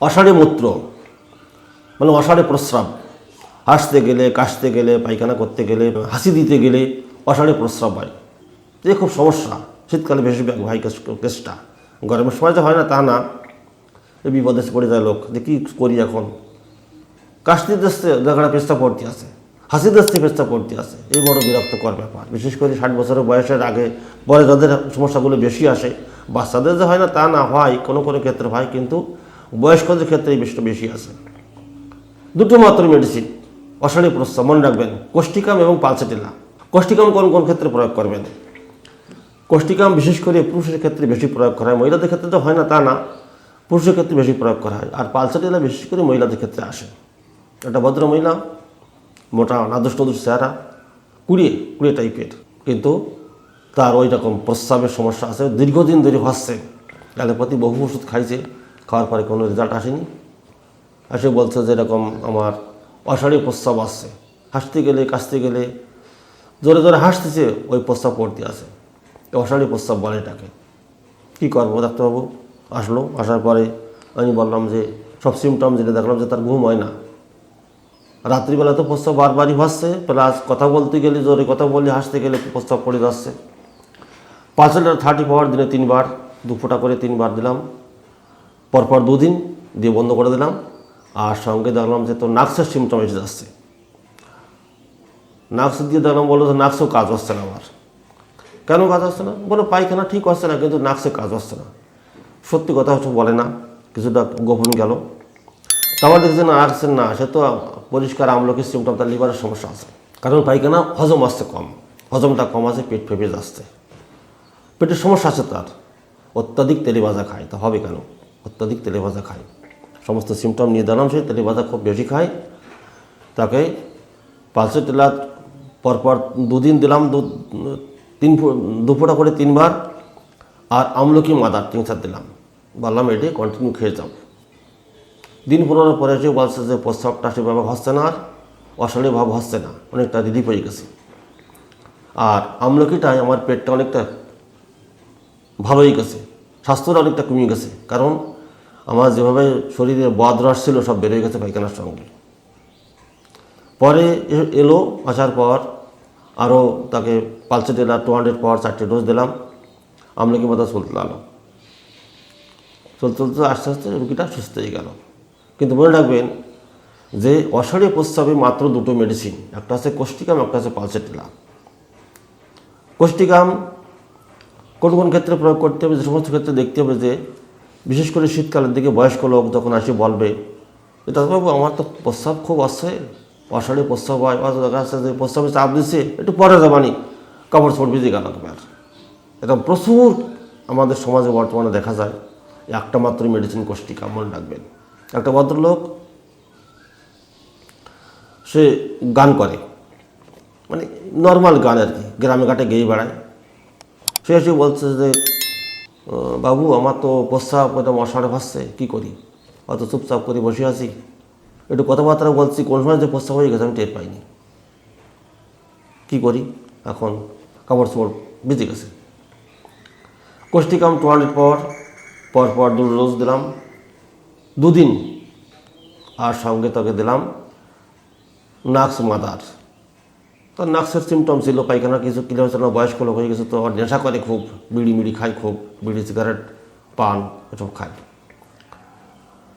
অষাঢ়ে মূত্র মানে অষাঢ়ে প্রস্রাব। হাসতে গেলে, কাশতে গেলে, পায়খানা করতে গেলে, হাসি দিতে গেলে অষাঢ়ে প্রস্রাব হয়। যে খুব সমস্যা, শীতকালে বেশি ভাই কেস- কেসটা। গরমের সময় যে হয় না, তা না। এই বিপদে পড়ে যায় লোক, যে কী করি এখন? কাশতে দেখতে দেখা পেস্তা পড়তে আছে হাসি দেখতে পেস্তা পড়তে আছে এই বড় বিরক্তকর ব্যাপার। বিশেষ করে ষাট বছরের বয়সের আগে পরে যাদের সমস্যাগুলো বেশি আসে, বাচ্চাদের যে হয় না, তা না হয়, কোনো কোনো ক্ষেত্রে হয়, কিন্তু বয়স্কদের ক্ষেত্রে বিষয়টা বেশি আছে। দুটো মাত্র মেডিসিন অষাঢ়ী প্রস্তাব মনে রাখবেন কোষ্টিকাম এবং পালসেটিলা। কোষ্টিকাম কোন কোন ক্ষেত্রে প্রয়োগ করবেন? কোষ্টিকাম বিশেষ করে পুরুষের ক্ষেত্রে বেশি প্রয়োগ করা হয়, মহিলাদের ক্ষেত্রে তো হয় না, তা না। পুরুষের ক্ষেত্রে বেশি প্রয়োগ করা হয়, আর পালসেটিলা বিশেষ করে মহিলাদের ক্ষেত্রে আসে। একটা ভদ্র মহিলা, মোটা নাদুস নদুস চেহারা, কুড়িয়ে কুড়িয়ে টাইপের কিন্তু তার ওই রকম প্রস্রাবের সমস্যা আছে, দীর্ঘদিন ধরে হচ্ছে। অ্যালোপ্যাথি বহু ওষুধ খাইছে খাওয়ার পরে কোনো রেজাল্ট আসেনি। এসে বলছে যে এরকম আমার অষাঢ়ী প্রস্তাব আসছে। হাসতে গেলে, কাশতে গেলে, জোরে জোরে হাসতেছে, ওই প্রস্তাব পড়তে আছে এই অষাঢ়ী প্রস্রাব বলে এটাকে। কী করব ডাক্তারবাবু? আসলো, আসার পরে আমি বললাম যে, সব সিমটম যেটা দেখলাম যে তার ঘুম হয় না। রাত্রিবেলা তো প্রস্তাব বারবারই ভাসছে প্লাস কথা বলতে গেলে, জোরে কথা বললে, হাসতে গেলে প্রস্তাব পড়ে যাচ্ছে। পাঁচ লিটার থার্টি পাওয়ার দিনে তিনবার, দু ফোঁটা করে তিনবার দিলাম। পরপর দুদিন দিয়ে বন্ধ করে দিলাম। আর সঙ্গে দেখলাম যে তো নাক্সের সিমটম এসে যাচ্ছে। নাক্স দিয়ে দেখলাম বলল যে নাক্সেও কাজ হচ্ছে না আমার। কেন কাজ হচ্ছে না? বলে পায়খানা ঠিক হচ্ছে না, কিন্তু নাক্সে কাজ হচ্ছে না। সত্যি কথা হচ্ছে বলে না, কিছুটা গোপন গেল। তারপর দেখছি না আসছে না, সে তো পরিষ্কার আমলকি সিমটম তার লিভারের সমস্যা আছে। কারণ পায়খানা হজম আসছে কম, হজমটা কম আছে, পেট ফেপে যাচ্ছে। পেটের সমস্যা আছে তার। অত্যাধিক তেলে ভাজা খায়, তা হবে কেন? অত্যাধিক তেলে ভাজা খায়। সমস্ত সিমটম নিয়ে দিলাম সে তেলে ভাজা খুব বেশি খায়। তাকে পালসে তেলা পরপর দুদিন দিলাম, দু, তিন ফো- দু ফোঁটা করে তিনবার। আর আমলকি মাদার টিংসার দিলাম। বললাম, এটি কন্টিনিউ খেয়ে যাও। দিন পনেরো পরে এসে বলছে যে, প্রস্রাবটা সেভাবে হচ্ছে না আর অশালীয় ভাব হচ্ছে না, অনেকটা রিলিফ হয়ে গেছে। আর আমলকিটায় আমার পেটটা অনেকটা ভালো হয়ে গেছে। স্বাস্থ্যটা অনেকটা কমে গেছে। কারণ আমার যেভাবে শরীরে বদ রস ছিল, সব বেরোয় গেছে পায়খানার সঙ্গে। পরে এলো আসার পর আরও তাকে পালসে দিলাম টু হান্ড্রেড পাওয়ার চারটে ডোজ দিলাম। আমলকি মাথা চলতে লাগল। চলতে চলতে আস্তে আস্তে রুগীটা সুস্থ হয়ে গেল। কিন্তু মনে রাখবেন যে অষাঢ়ীয় প্রস্রাবে মাত্র দুটো মেডিসিন একটা আছে কোষ্টিকাম একটা আছে পালসেটিলা কোষ্টিকাম কোন কোন ক্ষেত্রে প্রয়োগ করতে হবে, যে সমস্ত ক্ষেত্রে দেখতে হবে যে, বিশেষ করে শীতকালের দিকে বয়স্ক লোক যখন আসে বলবে যে দাদাবাবু, আমার তো প্রস্রাব খুব আসছে অষাঢ়ে প্রস্রাব হয় দেখা যাচ্ছে যে প্রস্রাবে চাপ দিচ্ছে, একটু পরে যাবানি কাপড় চোপড় ভিজে গেল এটা প্রচুর আমাদের সমাজে বর্তমানে দেখা যায় একটা মাত্র মেডিসিন কোষ্টিকা মনে রাখবেন একটা ভদ্রলোক, সে গান করে মানে নর্মাল গান আর কি, গ্রামে ঘাটে গেয়ে বেড়ায়। সে এসে বলছে যে বাবু, আমার তো প্রস্রাব একটা মশাটা ভাসছে, কী করি? অত চুপচাপ করে বসে আছি। একটু কথাবার্তা বলছি, কোন সময় যে প্রস্রাব হয়ে গেছে আমি টের পাইনি। কী করি? এখন কাপড় চোপড় বেঁচে গেছে। কোষ্টিকাম টু হান্ড্রেড পর পর পর দু রোজ দিলাম। দুদিন আর সঙ্গে তাকে দিলাম নাক্স মাদার। তার নাক্সের সিমটম ছিল, পায়খানা কিছু ক্লিয়ার হচ্ছে বয়স্ক লোক হয়ে গেছে, তো নেশা করে খুব, বিড়ি মিড়ি খায় খুব, বিড়ি সিগারেট পান এসব খায়।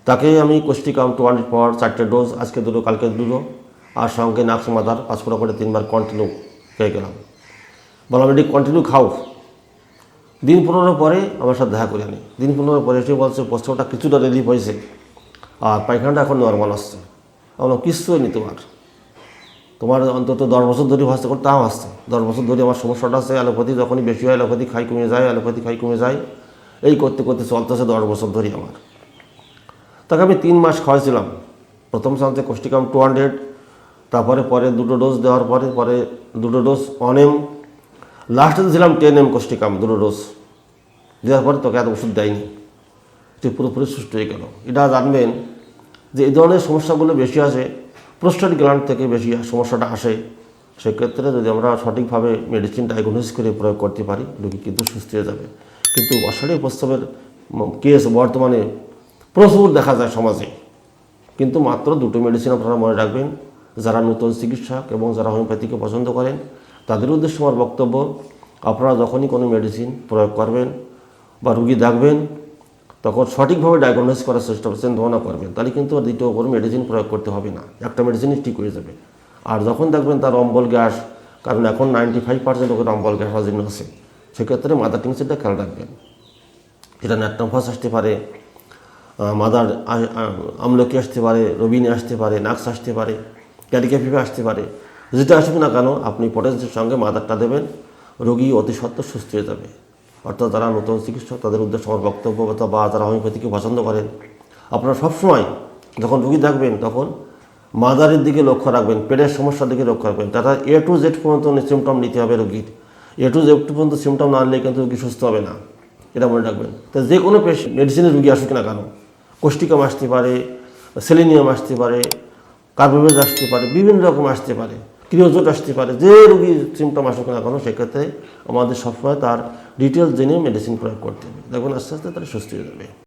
তাকে আমি কোষ্টিকাম টু হান্ড্রেড পাওয়ার চারটে ডোজ আজকে দুটো, কালকে দুটো, আর সঙ্গে নাক্স মাদার, পাঁচ ফোটা করে তিনবার কন্টিনিউ খেয়ে গেলাম। বললাম এটি কন্টিনিউ খাও। দিন পনেরো পরে আমার সাথে দেখা করে আনি। দিন পনেরো পরে এসে বলছে প্রস্তাবটা কিছুটা রিলিফ হয়েছে, আর পায়খানাটা এখন নর্মাল আসছে। আমরা কিচ্ছু হয়নি তোমার। তোমার অন্তত দশ বছর ধরে হচ্ছে করতে তাও আসছে। দশ বছর ধরে আমার সমস্যাটা আছে, অ্যালোপ্যাথি যখনই বেশি হয়, অ্যালোপ্যাথি খাই কমে যায়, অ্যালোপ্যাথি খাই কমে যায়। এই করতে করতে চলতেছে দশ বছর ধরে আমার। তাকে আমি তিন মাস খাওয়াইছিলাম। প্রথম সাথে কোষ্টিকাম টু হান্ড্রেড তারপরে পরে দুটো ডোজ দেওয়ার পরে পরে দুটো ডোজ অন এম লাস্টে দিয়েছিলাম টেন এম কোষ্টিকাম দুটো ডোজ দেওয়ার পরে তোকে এত ওষুধ দেয়নি। তুই পুরোপুরি সুস্থ হয়ে গেল। এটা জানবেন যে এই ধরনের সমস্যাগুলো বেশি আসে প্রস্টেট গ্ল্যান্ড থেকে বেশি সমস্যাটা আসে, সেক্ষেত্রে যদি আমরা সঠিকভাবে মেডিসিন ডায়াগনোসিস করে প্রয়োগ করতে পারি, রোগী কিন্তু সুস্থ হয়ে যাবে। কিন্তু অষাঢ়ী প্রস্তাবের কেস বর্তমানে প্রচুর দেখা যায় সমাজে। কিন্তু মাত্র দুটো মেডিসিন আপনারা মনে রাখবেন, যারা নতুন চিকিৎসক এবং যারা হোমিওপ্যাথিকে পছন্দ করেন, তাদের উদ্দেশ্যে আমার বক্তব্য, আপনারা যখনই কোনো মেডিসিন প্রয়োগ করবেন বা রুগী দেখবেন তখন সঠিকভাবে ডায়াগনোস করার চেষ্টা করছেন চিন্তাভাবনা করবেন। তাহলে কিন্তু দ্বিতীয় কোনো মেডিসিন প্রয়োগ করতে হবে না। একটা মেডিসিনই ঠিক হয়ে যাবে। আর যখন দেখবেন তার অম্বল গ্যাস, কারণ এখন নাইনটি ফাইভ পার্সেন্ট লোকের অম্বল গ্যাস অজীর্ণ আছে, সেক্ষেত্রে মাদার টিংসিটা খেয়াল রাখবেন। এটা ন্যাট্রামফাস আসতে পারে মাদার আমলকি আসতে পারে, রবিনে আসতে পারে নাক্স আসতে পারে ক্যারিকা ফিফে আসতে পারে। যেটা আসুক না কেন, আপনি পটেন্সের সঙ্গে মাদারটা দেবেন, রোগী অতি সত্ত্বর সুস্থ হয়ে যাবে। অর্থাৎ যারা নতুন চিকিৎসক, তাদের উদ্দেশ্যে আমার বক্তব্য বা যারা হোমিওপ্যাথিকে পছন্দ করেন, আপনারা সবসময় যখন রুগী দেখবেন, তখন মাদারের দিকে লক্ষ্য রাখবেন, পেটের সমস্যার দিকে লক্ষ্য রাখবেন। তারা এ টু জেড পর্যন্ত সিমটম নিতে হবে রোগীর। এ টু জেড পর্যন্ত সিমটম না আনলে কিন্তু রোগী সুস্থ হবে না। এটা মনে রাখবেন। তো যে কোনো মেডিসিনের রুগী আসুক না কেন কোষ্টিকাম আসতে পারে সেলেনিয়াম আসতে পারে কার্বোভেজ আসতে পারে, বিভিন্ন রকম আসতে পারে ক্রিওজোট আসতে পারে, যে রুগীর সিমটম আসুক না কেন, সেক্ষেত্রে আমাদের সবসময় তার ডিটেলস জেনে মেডিসিন প্রয়োগ করতে হবে। দেখবেন আস্তে আস্তে তারা সুস্থ হয়ে যাবে।